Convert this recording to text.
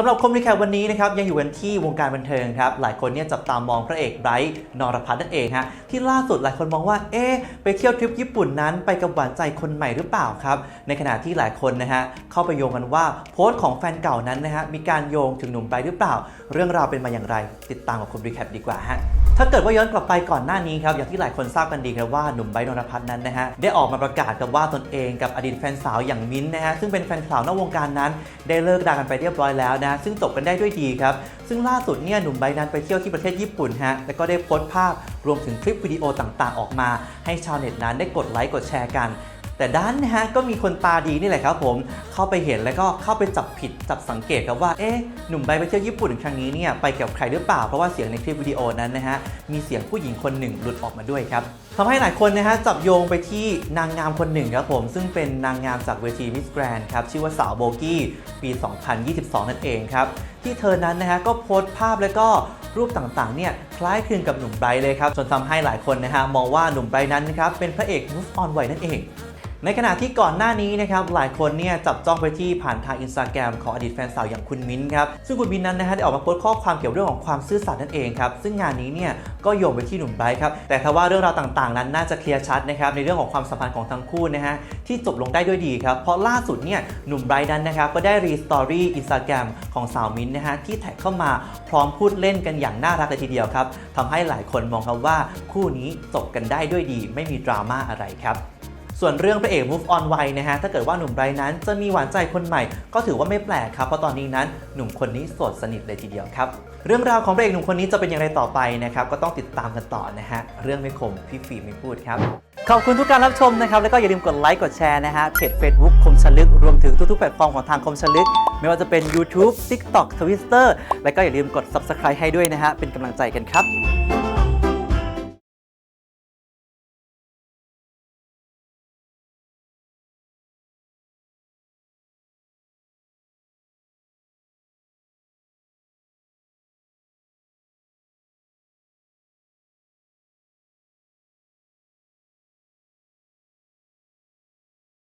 สำหรับคมรีแคปวันนี้นะครับยังอยู่กันที่วงการบันเทิงครับหลายคนเนี่ยจับตามองพระเอกไบรท์นรพัฒน์นั่นเองฮะที่ล่าสุดหลายคนมองว่าเอ๊ไปเที่ยวทริปญี่ปุ่นนั้นไปกับหวานใจคนใหม่หรือเปล่าครับในขณะที่หลายคนนะฮะเข้าไปโยงกันว่าโพสต์ของแฟนเก่านั้นนะฮะมีการโยงถึงหนุ่มไบรท์หรือเปล่า เรื่องราวเป็นมาอย่างไร ติดตามกับคมรีแคปดีกว่าฮะ ถ้าเกิดว่าย้อนกลับไปก่อนหน้านี้ครับอย่างที่หลายคนทราบกันดีครับว่าหนุ่มไบรท์นรพัฒน์นั้นนะฮะได้ออกมาประกาศกับว่าตนเองกับอดีตแฟนสาวอย่างมิ้นท์นะฮะซึ่งเป็นแฟนสาวนอกวงการนั้น ได้เลิกรากันไปเรียบร้อยแล้วนะซึ่งจบกันได้ด้วยดีครับซึ่งล่าสุดเนี่ยหนุ่มไบรท์นั้นไปเที่ยวที่ประเทศญี่ปุ่นฮะแล้วก็ได้โพสต์ภาพรวมถึงคลิปวิดีโอต่างๆ ออกมา ให้ชาวเน็ตนั้นได้กดไลค์กดแชร์กัน แต่ด้านนะฮะก็มีคนตาดีนี่แหละครับผมเข้าไปเห็นแล้วก็เข้าไปจับผิดจับสังเกตครับว่าเอ๊ะหนุ่มไบไปเที่ยวญี่ปุ่นครั้งนี้เนี่ยไปกับใครหรือเปล่าเพราะว่าเสียงในคลิปวิดีโอนั้นนะฮะมีเสียงผู้หญิงคนหนึ่งหลุดออกมาด้วยครับทำให้หลายคนนะฮะจับโยงไปที่นางงามคนหนึ่งครับผม ซึ่งเป็นนางงามจากเวทีมิสแกรนครับ ชื่อว่าสาวโบกี้ปี 2022 นั่นเองครับ ที่เธอนั้นนะฮะก็โพสต์ภาพแล้วก็รูปต่างๆเนี่ยคล้ายคลึงกับหนุ่มไบรท์เลยครับ จนทำให้หลายคนนะฮะมองว่าหนุ่มไบรท์นั้นนะครับเป็นพระเอก Move On ไวนั่นเอง ในขณะที่ก่อนหน้านี้นะครับหลายคนเนี่ยจับจ้องไปที่ผ่านทางอินสตาแกรมของอดีตแฟนสาวอย่างคุณมิ้นครับซึ่งคุณมิ้นนั้นนะฮะได้ออกมาโพสต์ข้อความเกี่ยวเรื่องของความซื่อสัตย์นั่นเองครับซึ่งงานนี้เนี่ยก็โยงไปที่หนุ่มไบร์ครับแต่ถ้าว่าเรื่องราวต่างๆ นั้นน่าจะเคลียร์ชัดนะครับในเรื่องของความสัมพันธ์ของทั้งคู่นะฮะที่จบลงได้ด้วยดีครับเพราะล่าสุดเนี่ยหนุ่มไบร์นั้นนะครับก็ได้รีสตอรี่อินสตาแกรมของสาวมิ้นนะฮะที่แท็กเข้ามาพร้อมพูดเล่นกันอย่างน่ารักเลยทีเดียวครับทำให้หลายคนมองครับว่าคู่นี้จบกันได้ด้วยดี ไม่มีดราม่าอะไรครับ ส่วนเรื่องพระเอก move on ไวนะฮะ ถ้าเกิดว่าหนุ่มไบรนั้นจะมีหวานใจคนใหม่ ก็ถือว่าไม่แปลกครับ เพราะตอนนี้นั้นหนุ่มคนนี้โสดสนิทเลยทีเดียวครับ เรื่องราวของพระเอกหนุ่มคนนี้จะเป็นอย่างไรต่อไปนะครับ ก็ต้องติดตามกันต่อนะฮะ เรื่องไม่คมพี่ฟิล์มไม่พูดครับ ขอบคุณทุกการรับชมนะครับ แล้วก็อย่าลืมกดไลค์ กดแชร์นะฮะ เพจ Facebook คมชลึก รวมถึงทุกๆแพลตฟอร์มของทางคมชลึก ไม่ว่าจะเป็น YouTube TikTok Twitter แล้วก็อย่าลืมกด Subscribe ให้ด้วยนะฮะ เป็นกำลังใจกันครับ